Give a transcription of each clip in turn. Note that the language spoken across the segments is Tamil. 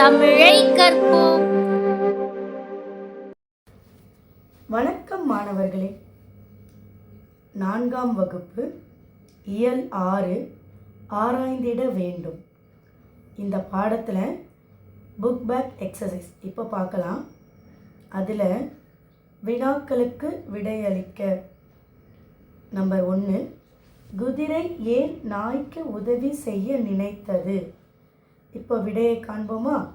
தமிழை கற்போம். வணக்கம் மாணவர்களே. நான்காம் வகுப்பு இயல் ஆறு ஆராய்ந்திட வேண்டும். இந்த பாடத்தில் புக் பேக் எக்ஸசைஸ் இப்போ பார்க்கலாம். அதில் வினாக்களுக்கு விடையளிக்க. நம்பர் ஒன்று குதிரை ஏன் நாய்க்கு உதவி செய்ய நினைத்தது? இப்போ விடையை காண்போமா?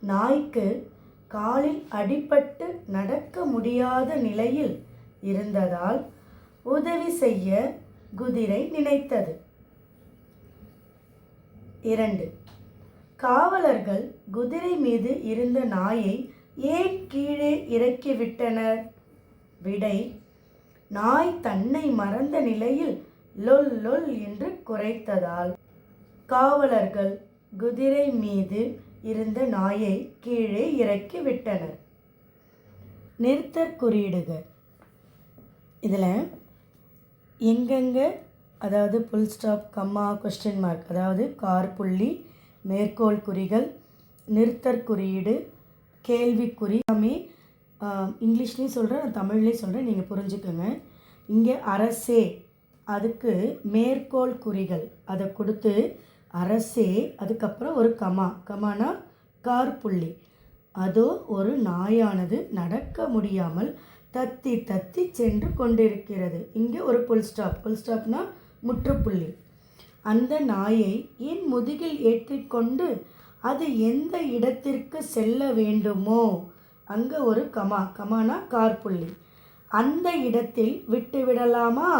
நாய்க்கு காலில் அடிபட்டு நடக்க முடியாத நிலையில் இருந்ததால் உதவி செய்ய குதிரை நினைத்தது. இரண்டு. காவலர்கள் குதிரை மீது இருந்த நாயை ஏன் கீழே இறக்கிவிட்டனர்? விடை நாய் தன்னை மறந்த நிலையில் லொல் லொல் என்று குறைத்ததால் காவலர்கள் குதிரை மீது இருந்த நாயை கீழே இறக்கி விட்டனர். நிறுத்த குறியீடுகள் இதில் எங்கெங்கே அதாவது full stop comma question mark அதாவது கார் புள்ளி மேற்கோள் குறிகள் நிறுத்தற் குறியீடு கேள்விக்குறி எல்லாமே இங்கிலீஷ்லேயும் சொல்கிறேன் நான் தமிழ்லேயும் சொல்கிறேன் நீங்கள் புரிஞ்சுக்கோங்க. இங்கே அரசே அதுக்கு மேற்கோள் குறிகள் அதை கொடுத்து அரசே அதுக்கப்புறம் ஒரு கமா. கமானா கார் புள்ளி அதோ ஒரு நாயானது நடக்க முடியாமல் தத்தி தத்தி சென்று கொண்டிருக்கிறது. இங்கே ஒரு புல் ஸ்டாப் புல் ஸ்டாப்னா முற்றுப்புள்ளி. அந்த நாயை என் முதுகில் ஏற்றிக்கொண்டு அது எந்த இடத்திற்கு செல்ல வேண்டுமோ? அங்கே ஒரு கமா. கமானா கார் புள்ளி அந்த இடத்தில் விட்டு விடலாமா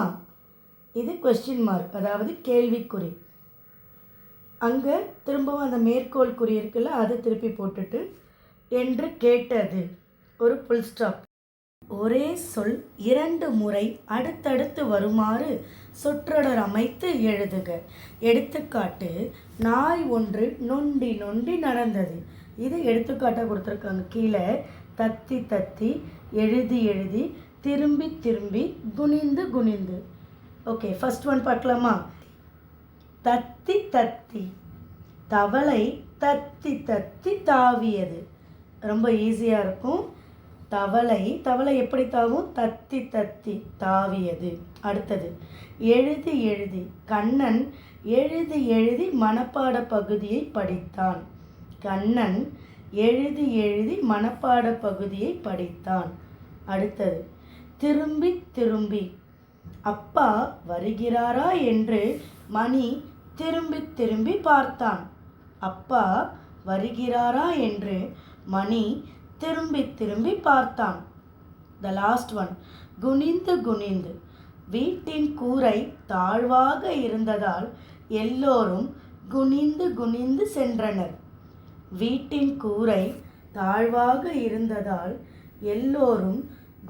இது கொஸ்டின் மார்க் அதாவது கேள்விக்குறி. அங்கே திரும்பவும் அந்த மேற்கோள் குறி இருக்குல்ல அதை திருப்பி போட்டுட்டு என்று கேட்டது. ஒரு புல் ஸ்டாப் ஒரே சொல் இரண்டு முறை அடுத்தடுத்து வருமாறு சொற்றொடர் அமைத்து எழுதுக. எடுத்துக்காட்டு நாய் ஒன்று நொண்டி நொண்டி நடந்தது. இது எடுத்துக்காட்டாக கொடுத்துருக்காங்க. கீழே தத்தி தத்தி எழுதி எழுதி திரும்பி திரும்பி குனிந்து குனிந்து. ஓகே ஃபஸ்ட் ஒன் பார்க்கலாமா? தத்தி தத்தி. தவளை தத்தி தத்தி தாவியது. ரொம்ப ஈஸியாக இருக்கும். தவளை தவளை எப்படி தாவும்? தத்தி தத்தி தாவியது. அடுத்தது எழுதி எழுதி. கண்ணன் எழுதி எழுதி மனப்பாட பகுதியை படித்தான். கண்ணன் எழுதி எழுதி மனப்பாட பகுதியை படித்தான். அடுத்தது திரும்பி திரும்பி. அப்பா வருகிறாரா என்று மணி திரும்பி திரும்பி பார்த்தான். அப்பா வருகிறாரா என்று மணி திரும்பி திரும்பி பார்த்தான். த லாஸ்ட் ஒன் குனிந்து குனிந்து. வீட்டின் கூரை தாழ்வாக இருந்ததால் எல்லோரும் குனிந்து குனிந்து சென்றனர். வீட்டின் கூரை தாழ்வாக இருந்ததால் எல்லோரும்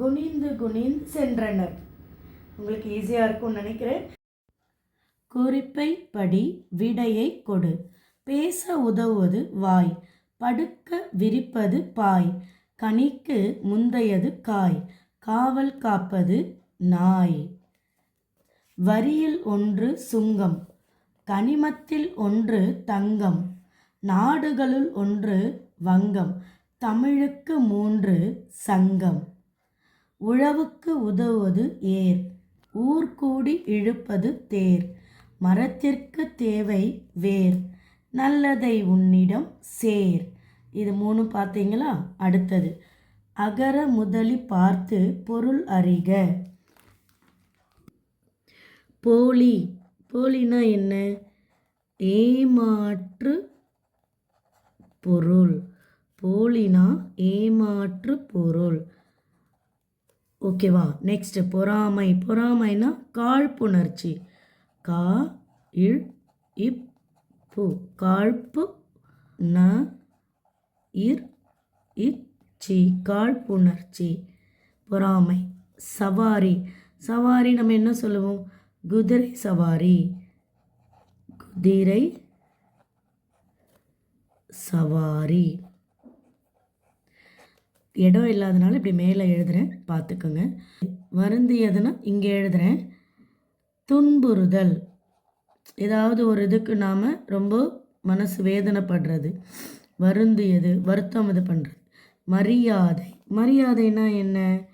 குனிந்து குனிந்து சென்றனர். உங்களுக்கு ஈஸியாக இருக்கும்னு நினைக்கிறேன். குறிப்பை படி விடையை கொடு. பேச உதவுவது வாய் படுக்க விரிப்பது பாய் கனிக்கு முந்தையது காய் காவல் காப்பது நாய். வரியில் ஒன்று சுங்கம் கனிமத்தில் ஒன்று தங்கம் நாடுகளுள் ஒன்று வங்கம் தமிழுக்கு மூன்று சங்கம். உழவுக்கு உதவுவது ஏர் ஊர் கூடி இழுப்பது தேர் மரத்திற்கு தேவை வேர் நல்லதை உன்னிடம் சேர். இது மூணு பார்த்தீங்களா? அடுத்தது அகர முதலி பார்த்து பொருள் அறிக. போலி. போலினா என்ன? ஏமாற்று பொருள். போலினா ஏமாற்று பொருள். ஓகேவா? நெக்ஸ்ட் பொறாமை. பொறாமைனா காழ்ப்புணர்ச்சி. கா இழ் இப் பு காழ்ப்பு ந இர் இச்சி காழ்ப்புணர்ச்சி பொறாமை சவாரி. சவாரி நம்ம என்ன சொல்லுவோம்? குதிரை சவாரி. குதிரை சவாரி. இடம் இல்லாதனால இப்படி மேலே எழுதுகிறேன் பார்த்துக்கோங்க. வருந்தியதுன்னா இங்கே எழுதுகிறேன் துன்புறுதல். ஏதாவது ஒரு இதுக்கு நாம் ரொம்ப மனசு வேதனைப்படுறது வருந்தியது வருத்தம் இது பண்ணுறது மரியாதை. மரியாதைனா என்ன?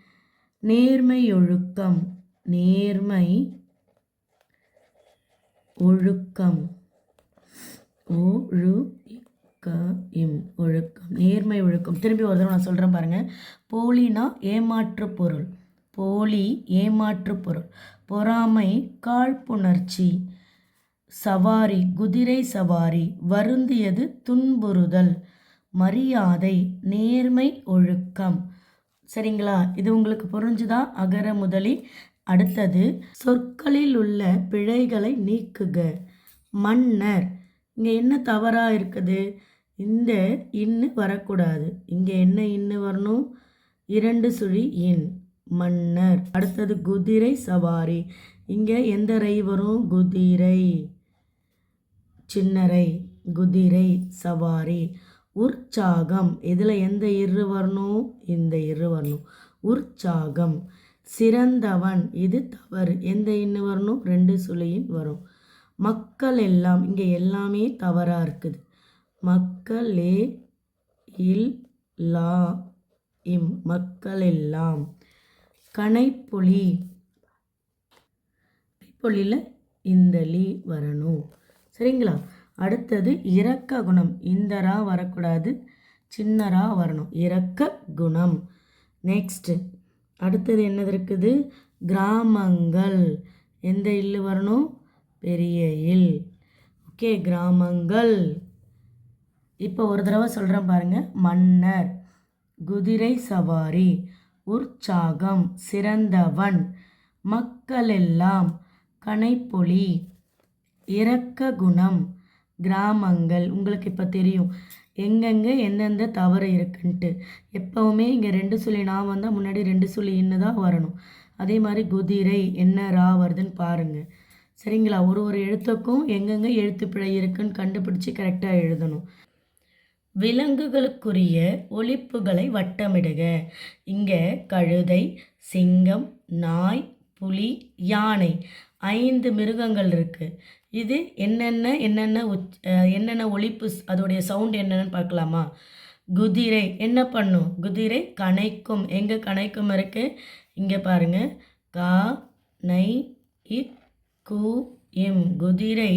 நேர்மை ஒழுக்கம். நேர்மை ஒழுக்கம். ஒழுக்க இம் ஒழுக்கம். நேர்மை ஒழுக்கம். திரும்பி ஒரு தடவை நான் சொல்கிறேன் பாருங்கள் போலினா ஏமாற்று பொருள். போலி ஏமாற்று பொருள். பொறாமை காழ்ப்புணர்ச்சி. சவாரி குதிரை சவாரி வருந்தியது துன்புறுதல் மரியாதை நேர்மை ஒழுக்கம். சரிங்களா? இது உங்களுக்கு புரிஞ்சுதா? அகர முதலி அடுத்தது சொற்களில் உள்ள பிழைகளை நீக்குக. மன்னர். இங்கே என்ன தவறாக இருக்குது? இந்த இன்னு வரக்கூடாது. இங்கே என்ன இன்னு வரணும்? இரண்டு சுழி இன். மன்னர். அடுத்தது குதிரை சவாரி. இங்கே எந்த ரை வரும்? குதிரை. சின்னரை குதிரை சவாரி உற்சாகம். இதில் எந்த இரு வரணும்? இந்த இரு வரணும். உற்சாகம். சிறந்தவன். இது தவறு. எந்த இன்னு வரணும்? ரெண்டு சுழியின் வரும். மக்கள் எல்லாம் இங்கே எல்லாமே தவறாக இருக்குது. மக்களே இல் லா இம். மக்கள் எல்லாம். கனைப்பொலி கனைப்பொலியில் இந்த லீ வரணும். சரிங்களா? அடுத்தது இரக்க குணம். இந்த ரா வரக்கூடாது சின்ன ரா வரணும். இரக்க குணம். நெக்ஸ்ட்டு அடுத்தது என்னது இருக்குது? கிராமங்கள். எந்த இல் வரணும்? பெரிய இல். ஓகே கிராமங்கள். இப்போ ஒரு தடவை சொல்கிறேன் பாருங்கள் மன்னர் குதிரை சவாரி உற்சாகம் சிறந்தவன் மக்களெல்லாம் கனைப்பொலி. இரக்க குணம் கிராமங்கள். உங்களுக்கு இப்போ தெரியும். எங்கெங்கே எந்தெந்த தவறு இருக்குன்ட்டு. எப்போவுமே இங்கே ரெண்டு சொல்லி நான் வந்தால் முன்னாடி ரெண்டு சொல்லி இன்னு தான் வரணும். அதே மாதிரி குதிரை என்ன ரா வருதுன்னு பாருங்கள் சரிங்களா? ஒரு ஒரு எழுத்துக்கும் எங்கெங்கே எழுத்து பிழை இருக்குன்னு கண்டுபிடிச்சி கரெக்டாக எழுதணும். விலங்குகளுக்குரிய ஒழிப்புகளை வட்டமிடுக. இங்கே கழுதை சிங்கம் நாய் புலி யானை ஐந்து மிருகங்கள் இருக்குது இது என்னென்ன என்னென்ன உச் என்னென்ன ஒழிப்பு அதோடைய சவுண்ட் என்னென்னு பார்க்கலாமா? குதிரை என்ன பண்ணும்? குதிரை கணைக்கும். எங்கே கணைக்கும் இருக்கு? இங்கே பாருங்க. கா நை இக் கு இம். குதிரை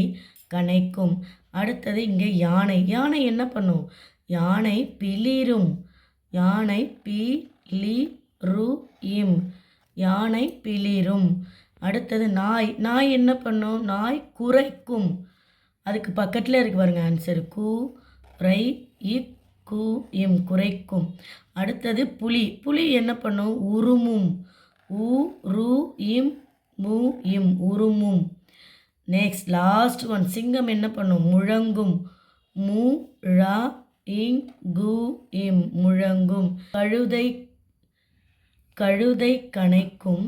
கணைக்கும். அடுத்தது இங்கே யானை. யானை என்ன பண்ணும்? யானை பிளிரும். யானை பி லி ரு இம். யானை பிளிரும். அடுத்தது நாய். நாய் என்ன பண்ணும்? நாய் குறைக்கும் அதுக்கு பக்கத்தில் இருக்கு பாருங்க ஆன்சர் கு ரை இ கு இம் குறைக்கும் அடுத்தது புலி. புலி என்ன பண்ணும்? உருமும். உ ரு இம் மு இம் உருமும். நெக்ஸ்ட் லாஸ்ட் ஒன் சிங்கம் என்ன பண்ணும்? முழங்கும். மு ழா இங் கு இம் முழங்கும். கழுதை கழுதை கனைக்கும்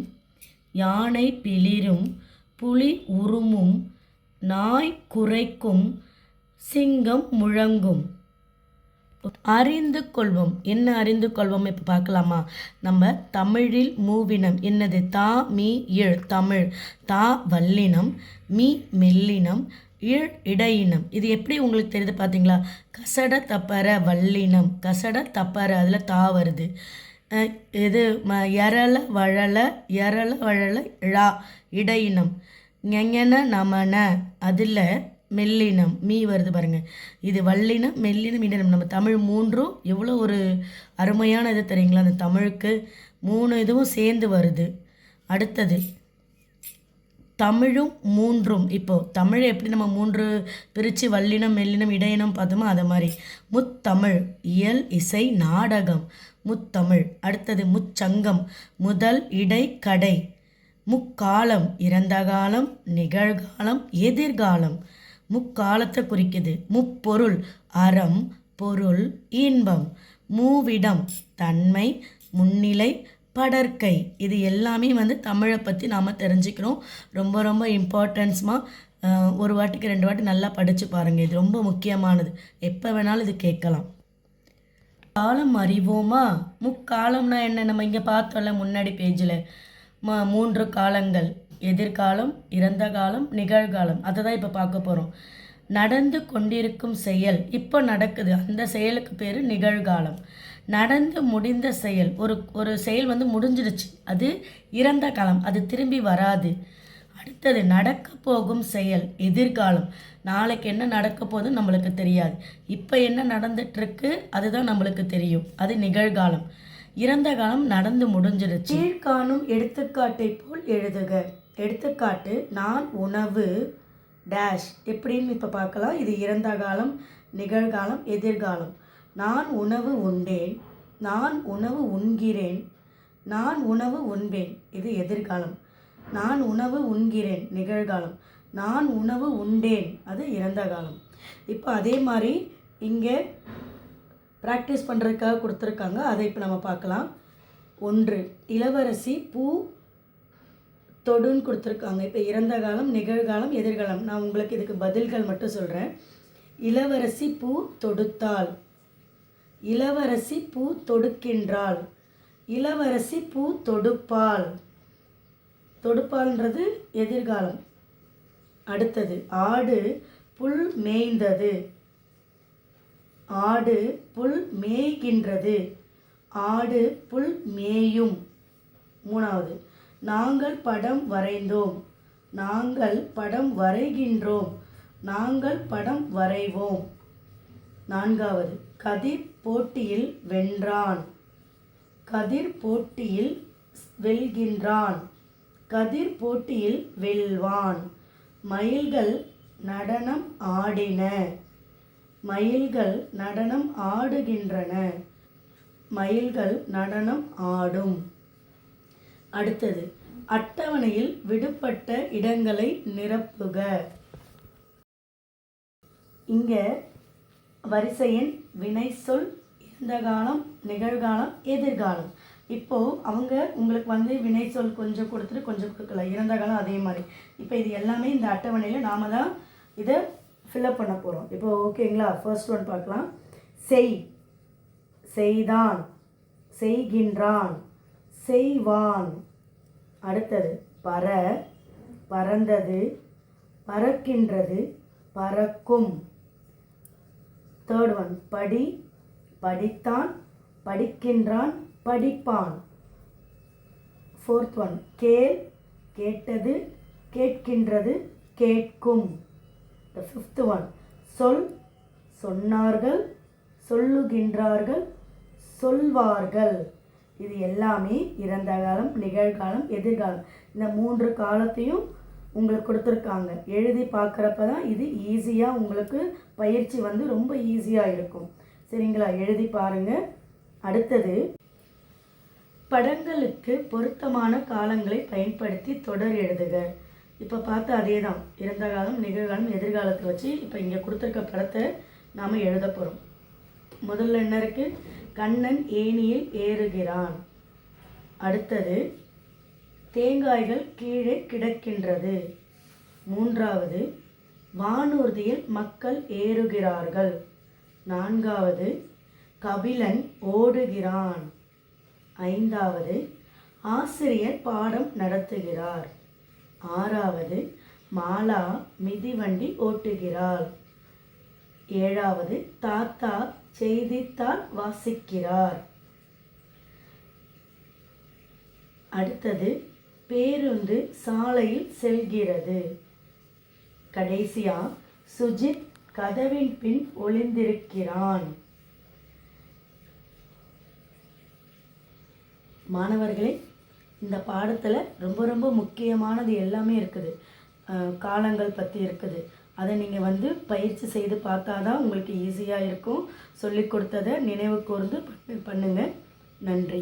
யானை பிளிரும் புலி உருமும் நாய் குரைக்கும் சிங்கம் முழங்கும். அறிந்து கொள்வோம் என்ன அறிந்து கொள்வோம் இப்போ பார்க்கலாமா? நம்ம தமிழில் மூவினம் என்னது? தா மீ இழ் தமிழ். தா வல்லினம் மீ மெல்லினம் இழ் இடையினம். இது எப்படி உங்களுக்கு தெரியுது பார்த்தீங்களா? கசட தப்பற வல்லினம். கசட தப்பற அதில் தா வருது. இது ம எரள வழல எரள வழல ழா இடையினம். ஞெஞன நமன அதில் மெல்லினம் மீ வருது பாருங்கள் இது வல்லினம் மெல்லினம் இடையினம். நம்ம தமிழ் மூன்றும் எவ்வளோ ஒரு அருமையான இது தெரியுங்களா? அந்த தமிழுக்கு மூணு இதுவும் சேர்ந்து வருது. அடுத்தது தமிழும் மூன்றும். இப்போது தமிழ் எப்படி நம்ம மூன்று பிரித்து வல்லினம் மெல்லினம் இடையினம் பார்த்தோமோ அதை மாதிரி. முத்தமிழ் இயல் இசை நாடகம். முத்தமிழ் அடுத்தது முச்சங்கம். முதல் இடை கடை. முக்காலம் இறந்த காலம் நிகழ்காலம் எதிர்காலம். முக்காலத்தை குறிக்குது. முப்பொருள் அறம் பொருள் இன்பம். மூவிடம் தன்மை முன்னிலை படற்கை. இது எல்லாமே வந்து தமிழை பற்றி நாம் தெரிஞ்சுக்கிறோம். ரொம்ப ரொம்ப இம்பார்ட்டன்ஸ்மா ஒரு வாட்டிக்கு ரெண்டு வாட்டி நல்லா படித்து பாருங்கள் இது ரொம்ப முக்கியமானது. எப்போ வேணாலும் இது கேட்கலாம். காலம் அறிவோமா? முக்காலம்னா என்ன? நம்ம இங்கே பார்த்தோம்ல முன்னாடி பேஜில் ம மூன்று காலங்கள். எதிர்காலம் இறந்த காலம் நிகழ்காலம். அதை தான் இப்போ பார்க்க போகிறோம் நடந்து கொண்டிருக்கும் செயல். இப்போ நடக்குது. அந்த செயலுக்கு பேர் நிகழ்காலம். நடந்து முடிந்த செயல். ஒரு ஒரு செயல் வந்து முடிஞ்சிடுச்சு. அது இறந்த காலம். அது திரும்பி வராது. அடுத்தது நடக்க போகும் செயல். எதிர்காலம். நாளைக்கு என்ன நடக்க போகுதுன்னு நம்மளுக்கு தெரியாது. இப்போ என்ன நடந்துட்டுருக்கு அதுதான் நம்மளுக்கு தெரியும். அது நிகழ்காலம். இறந்த காலம் நடந்து முடிஞ்சிடுச்சு. கீழ்காணும் எடுத்துக்காட்டை போல் எழுதுக. எடுத்துக்காட்டு நான் உணவு டேஷ். எப்படின்னு இப்போ பார்க்கலாம். இது இறந்த காலம் நிகழ்காலம் எதிர்காலம். நான் உணவு உண்டேன். நான் உணவு உண்கிறேன் நான் உணவு உண்பேன். இது எதிர்காலம். நான் உணவு உண்கிறேன் நிகழ்காலம். நான் உணவு உண்டேன் அது இறந்த காலம். இப்போ அதே மாதிரி இங்கே ப்ராக்டிஸ் பண்ணுறதுக்காக கொடுத்துருக்காங்க. அதை இப்போ நம்ம பார்க்கலாம். ஒன்று இளவரசி பூ தொடுன்னு கொடுத்துருக்காங்க. இப்போ இறந்த காலம் நிகழ்காலம் எதிர்காலம். நான் உங்களுக்கு இதுக்கு பதில்கள் மட்டும் சொல்கிறேன் இளவரசி பூ தொடுத்தாள் இளவரசி பூ தொடுக்கின்றாள். இளவரசி பூ தொடுப்பாள். தொடுப்பாள்ன்றது எதிர்காலம். அடுத்தது ஆடு புல் மேய்ந்தது. ஆடு புல் மேய்கின்றது. ஆடு புல் மேயும். மூணாவது நாங்கள் படம் வரைந்தோம். நாங்கள் படம் வரைகின்றோம். நாங்கள் படம் வரைவோம். நான்காவது கதிர் போட்டியில் வென்றான். கதிர் போட்டியில் வெல்கின்றான். கதிர் போட்டியில் வெல்வான். மயில்கள் நடனம் ஆடின. மயில்கள் நடனம் ஆடுகின்றன. மயில்கள் நடனம் ஆடும். அடுத்தது அட்டவணையில் விடுபட்ட இடங்களை நிரப்புக. இங்கே வரிசையின் வினை சொல் இந்த காலம் நிகழ்காலம் எதிர்காலம். இப்போது அவங்க உங்களுக்கு வந்து வினை சொல் கொஞ்சம் கொடுத்துட்டு கொஞ்சம் கொடுக்கல. இறந்த காலம் அதே மாதிரி. இப்போ இது எல்லாமே இந்த அட்டவணையில் நாம தான் இதை ஃபில்அப் பண்ண போகிறோம் இப்போ ஓகேங்களா ஃபர்ஸ்ட் ஒன் பார்க்கலாம். செய் செய்தான் செய்கின்றான் செய்வான். அடுத்தது பற பறந்தது பறக்கின்றது பறக்கும். தேர்ட் ஒன் படி படித்தான் படிக்கின்றான் படிப்பான். ஃபோர்த் ஒன் கேள் கேட்டது கேட்கின்றது கேட்கும். த ஃபிஃப்த் ஒன் சொல் சொன்னார்கள் சொல்லுகின்றார்கள் சொல்வார்கள். இது எல்லாமே இறந்த காலம் நிகழ்காலம் எதிர்காலம். இந்த மூன்று காலத்தையும் உங்களுக்கு கொடுத்துருக்காங்க. எழுதி பார்க்குறப்ப தான் இது ஈஸியாக உங்களுக்கு பயிற்சி வந்து ரொம்ப ஈஸியாக இருக்கும். சரிங்களா? எழுதி பாருங்கள் அடுத்தது படங்களுக்கு பொருத்தமான காலங்களை பயன்படுத்தி தொடர் எழுதுக. இப்போ பார்த்து அதே தான் இறந்த காலம் நிகழ்காலம் எதிர்காலத்தை வச்சு இப்போ இங்கே கொடுத்துருக்க படத்தை நாம் எழுத போகிறோம் முதல்ல என்ன இருக்குது கண்ணன் ஏணியில் ஏறுகிறான். அடுத்தது தேங்காய்கள் கீழே கிடக்கின்றது. மூன்றாவது வானூர்தியில் மக்கள் ஏறுகிறார்கள். நான்காவது கபிலன் ஓடுகிறான். ஐந்தாவது ஆசிரியர் பாடம் நடத்துகிறார். ஆறாவது மாலா மிதிவண்டி ஓட்டுகிறாள் ஏழாவது தாத்தா செய்தித்தாள் வாசிக்கிறார். அடுத்தது பேருந்து சாலையில் செல்கிறது. கடைசியா சுஜித் கதவின் பின் ஒளிந்திருக்கிறான். மாணவர்களே இந்த பாடத்தில் ரொம்ப ரொம்ப முக்கியமானது எல்லாமே இருக்குது. காலங்கள் பற்றி இருக்குது. அதை நீங்கள் வந்து பயிற்சி செய்து பார்த்தா தான் உங்களுக்கு ஈஸியாக இருக்கும். சொல்லி கொடுத்ததை நினைவு கூர்ந்து பண்ணுங்க. நன்றி.